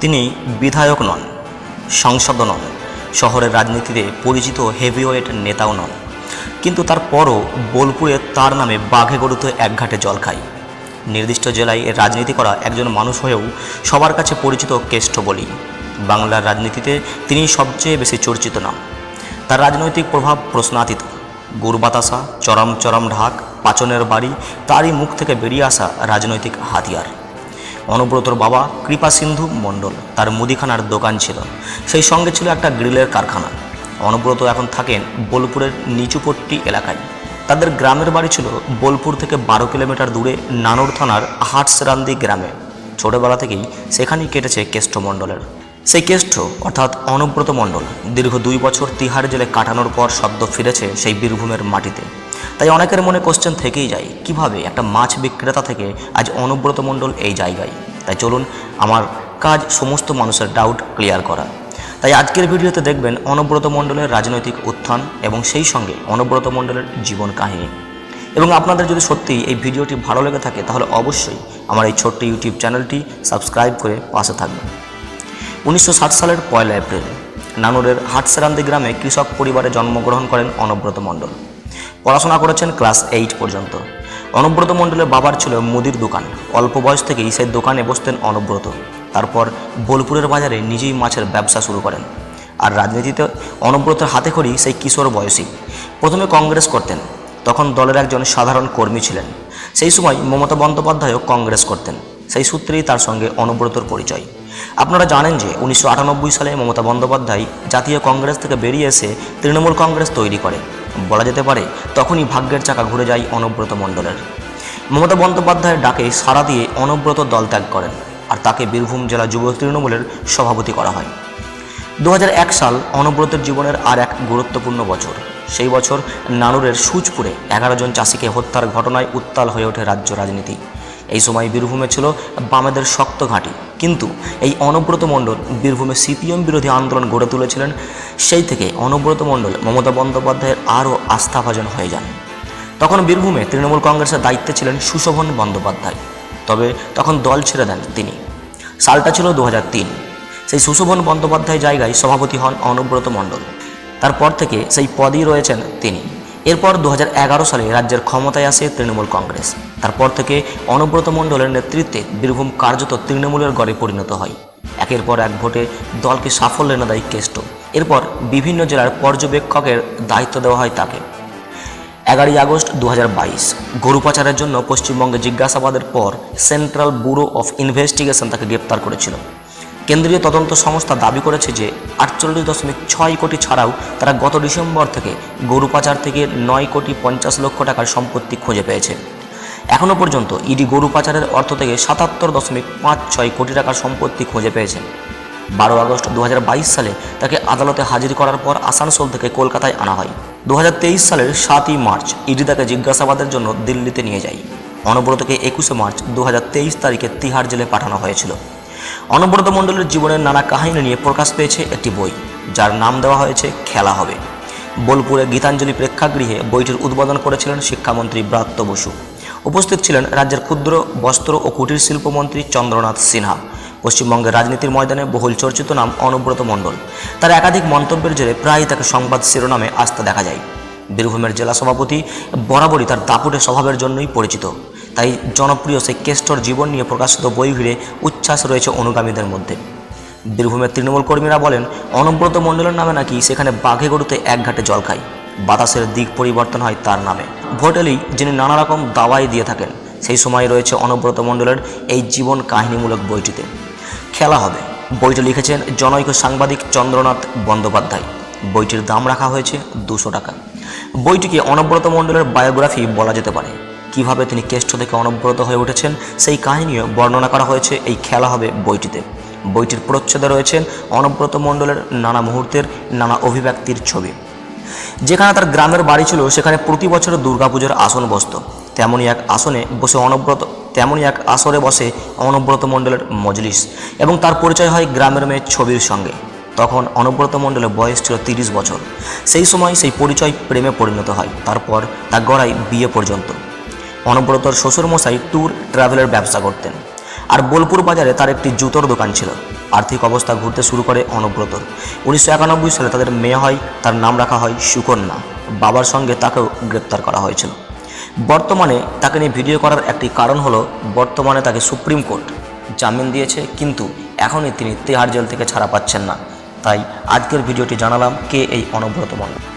তিনি বিধায়ক নন, সংসদ নন, শহরের রাজনীতিতে পরিচিত হেভিওয়েট নেতাও নন। কিন্তু তারপরও বোলপুরে তার নামে বাঘে গরুত একঘাটে জল খায়। নির্দিষ্ট জেলায় রাজনীতি করা একজন মানুষ হয়েও সবার কাছে পরিচিত কেষ্ট বলি। বাংলার রাজনীতিতে তিনি সবচেয়ে বেশি চর্চিত নাম। তার রাজনৈতিক প্রভাব প্রশ্নাতীত। গুড় বাতাসা চরম চরম ঢাক, পাচনের বাড়ি, তারই মুখ থেকে বেরিয়ে আসা রাজনৈতিক হাতিয়ার। অনুব্রতর বাবা কৃপা সিন্ধু মণ্ডল, তার মুদিখানার দোকান ছিল। সেই সঙ্গে ছিল একটা গ্রিলের কারখানা। অনুব্রত এখন থাকেন বোলপুরের নিচুপট্টি এলাকায়। তাদের গ্রামের বাড়ি ছিল বোলপুর থেকে বারো কিলোমিটার দূরে নানুর থানার হাটসরান্দি গ্রামে। ছোটবেলা থেকেই সেখানেই কেটেছে কেষ্ট মণ্ডলের। সেই কেষ্ট, অর্থাৎ অনুব্রত মণ্ডল, দীর্ঘ দুই বছর তিহার জেলে কাটানোর পর শব্দ ফিরেছে সেই বীরভূমের মাটিতে। তাই অনেকের মনে কোশ্চেন থেকেই যায়, কীভাবে একটা মাছ বিক্রেতা থেকে আজ অনুব্রত মণ্ডল এই জায়গায়? তাই চলুন আমার কাজ সমস্ত মানুষের ডাউট ক্লিয়ার করা। তাই আজকের ভিডিওতে দেখবেন অনুব্রত মণ্ডলের রাজনৈতিক উত্থান এবং সেই সঙ্গে অনুব্রত মণ্ডলের জীবন কাহিনী। এবং আপনাদের যদি সত্যিই এই ভিডিওটি ভালো লেগে থাকে, তাহলে অবশ্যই আমার এই ছোট্ট ইউটিউব চ্যানেলটি সাবস্ক্রাইব করে পাশে থাকবেন। উনিশশো সালের পয়লা এপ্রিল, নানুরের হাটসেরান্দি গ্রামে কৃষক পরিবারে জন্মগ্রহণ করেন অনুব্রত মণ্ডল। পড়াশোনা করেছেন ক্লাস এইট পর্যন্ত। অনুব্রত মণ্ডলের বাবার ছিল মুদির দোকান। অল্প বয়স থেকেই সেই দোকানে বসতেন অনুব্রত। তারপর বোলপুরের বাজারে নিজেই মাছের ব্যবসা শুরু করেন। আর রাজনীতিতে অনুব্রতের হাতে খড়ি সেই কিশোর বয়সী। প্রথমে কংগ্রেস করতেন। তখন দলের একজন সাধারণ কর্মী ছিলেন। সেই সময় মমতা বন্দ্যোপাধ্যায়ও কংগ্রেস করতেন। সেই সূত্রেই তার সঙ্গে অনুব্রতর পরিচয়। আপনারা জানেন যে উনিশশো আটানব্বই সালে মমতা বন্দ্যোপাধ্যায় জাতীয় কংগ্রেস থেকে বেরিয়ে এসে তৃণমূল কংগ্রেস তৈরি করে। বলা যেতে পারে, তখনই ভাগ্যের চাকা ঘুরে যায় অনব্রত মণ্ডলের। মমতা বন্দ্যোপাধ্যায়ের ডাকে সাড়া দিয়ে অনব্রত দল ত্যাগ করেন আর তাকে বীরভূম জেলা যুব তৃণমূলের সভাপতি করা হয়। দু হাজার এক সাল অনব্রতের জীবনের আর এক গুরুত্বপূর্ণ বছর। সেই বছর নানুরের সুচপুরে এগারো জন চাষিকে হত্যার ঘটনায় উত্তাল হয়ে ওঠে রাজ্য রাজনীতি। এই সময় বীরভূমে ছিল বামেদের শক্ত ঘাঁটি। কিন্তু এই অনুব্রত মণ্ডল বীরভূমে সিপিএম বিরোধী আন্দোলন গড়ে তুলেছিলেন, সেই থেকে অনুব্রত মণ্ডল মমতা বন্দ্যোপাধ্যায়ের আরও আস্থাভাজন হয়ে যান। তখন বীরভূমে তৃণমূল কংগ্রেসের দায়িত্বে ছিলেন সুশোভন বন্দ্যোপাধ্যায়। তবে তখন দল ছেড়ে দেন তিনি। সালটা ছিল দু হাজার তিন। সেই সুশোভন বন্দ্যোপাধ্যায় জায়গায় সভাপতি হন অনুব্রত মণ্ডল। তারপর থেকে সেই পদই রয়েছেন তিনি। এরপর দু হাজার এগারো সালে রাজ্যের ক্ষমতায় আসে তৃণমূল কংগ্রেস। তারপর থেকে অনুব্রত মণ্ডলের নেতৃত্বে বীরভূম কার্যত তৃণমূলের গড়ে পরিণত হয়। একের পর এক ভোটে দলকে সাফল্য এনে দেয় কেষ্ট এরপর বিভিন্ন জেলার পর্যবেক্ষকের দায়িত্ব দেওয়া হয় তাকে। এগারোই আগস্ট দু হাজার বাইশ গরু পাচারের জন্য পশ্চিমবঙ্গে জিজ্ঞাসাবাদের পর সেন্ট্রাল ব্যুরো অফ ইনভেস্টিগেশন তাকে গ্রেপ্তার করেছিল। কেন্দ্রীয় তদন্ত সংস্থা দাবি করেছে যে আটচল্লিশ দশমিক ছয় কোটি ছাড়াও তারা গত ডিসেম্বর থেকে গরু পাচার থেকে নয় কোটি পঞ্চাশ লক্ষ টাকার সম্পত্তি খুঁজে পেয়েছে। এখনও পর্যন্ত ইডি গরু পাচারের অর্থ থেকে সাতাত্তর দশমিক পাঁচ ছয় কোটি টাকার সম্পত্তি খুঁজে পেয়েছে। বারো আগস্ট দু হাজার বাইশ সালে তাকে আদালতে হাজির করার পর আসানসোল থেকে কলকাতায় আনা হয়। দু হাজার তেইশ সালের সাতই মার্চ ইডি তাকে জিজ্ঞাসাবাদের জন্য দিল্লিতে নিয়ে যায়। অনব্রতকে একুশে মার্চ দু হাজার তেইশ তারিখে তিহার জেলে পাঠানো হয়েছিল। অনব্রত মণ্ডলের জীবনের নানা কাহিনী নিয়ে প্রকাশ পেয়েছে একটি বই, যার নাম দেওয়া হয়েছে খেলা হবে। বোলপুরে গীতাঞ্জলি প্রেক্ষাগৃহে বইটির উদ্বোধন করেছিলেন শিক্ষামন্ত্রী ব্রাত্য বসু। উপস্থিত ছিলেন রাজ্যের ক্ষুদ্র, বস্ত্র ও কুটির শিল্পমন্ত্রী চন্দ্রনাথ সিনহা। পশ্চিমবঙ্গের রাজনীতির ময়দানে বহুল চর্চিত নাম অনুব্রত মণ্ডল। তার একাধিক মন্তব্যের জেরে প্রায়ই তাকে সংবাদ শিরোনামে আসতে দেখা যায়। বীরভূমের জেলা সভাপতি, বরাবরই তার দাপুটে স্বভাবের জন্যই পরিচিত। তাই জনপ্রিয় সেই কেষ্টর জীবন নিয়ে প্রকাশিত বই ঘিরে উচ্ছ্বাস রয়েছে অনুগামীদের মধ্যে। বীরভূমের তৃণমূল কর্মীরা বলেন, অনব্রত মণ্ডলের নামে নাকি সেখানে বাঘে গরুতে এক ঘাটে জল খায়। বাতাসের দিক পরিবর্তন হয় তার নামে। ভোট এলেই যিনি নানা রকম দাওয়াই দিয়ে থাকেন, সেই সময় রয়েছে অনব্রত মণ্ডলের এই জীবন কাহিনীমূলক বইটিতে। খেলা হবে। বইটি লিখেছেন জনৈক সাংবাদিক চন্দ্রনাথ বন্দ্যোপাধ্যায়। বইটির দাম রাখা হয়েছে দুশো টাকা। বইটিকে অনব্রত মণ্ডলের বায়োগ্রাফি বলা যেতে পারে। কীভাবে তিনি কেষ্ট থেকে অনব্রত হয়ে উঠেছেন, সেই কাহিনীও বর্ণনা করা হয়েছে এই খেলা হবে বইটিতে। বইটির প্রচ্ছদে রয়েছেন অনব্রত মণ্ডলের নানা মুহূর্তের, নানা অভিব্যক্তির ছবি। যেখানে তার গ্রামের বাড়ি ছিল, সেখানে প্রতি বছর দুর্গাপুজোর আসন বসত। তেমনই এক আসনে বসে অনব্রত, তেমনই এক আসরে বসে অনব্রত মণ্ডলের মজলিস এবং তার পরিচয় হয় গ্রামের মেয়ের ছবির সঙ্গে। তখন অনব্রত মণ্ডলের বয়স ছিল তিরিশ বছর। সেই সময় সেই পরিচয় প্রেমে পরিণত হয়। তারপর তা গড়ায় বিয়ে পর্যন্ত। অনব্রতর শ্বশুরমশাই ট্যুর ট্রাভেলের ব্যবসা করতেন। আর বোলপুর বাজারে তার একটি জুতোর দোকান ছিল। আর্থিক অবস্থা ঘুরতে শুরু করে অনুব্রতর। উনিশশো একানব্বই সালে তাদের মেয়ে হয়, তার নাম রাখা হয় সুকন্যা। বাবার সঙ্গে তাকেও গ্রেপ্তার করা হয়েছিল। বর্তমানে তাকে নিয়ে ভিডিও করার একটি কারণ হলো, বর্তমানে তাকে সুপ্রিম কোর্ট জামিন দিয়েছে, কিন্তু এখনই তিনি তিহার জেল থেকে ছাড়া পাচ্ছেন না। তাই আজকের ভিডিওটি জানালাম কে এই অনব্রত মণ্ডল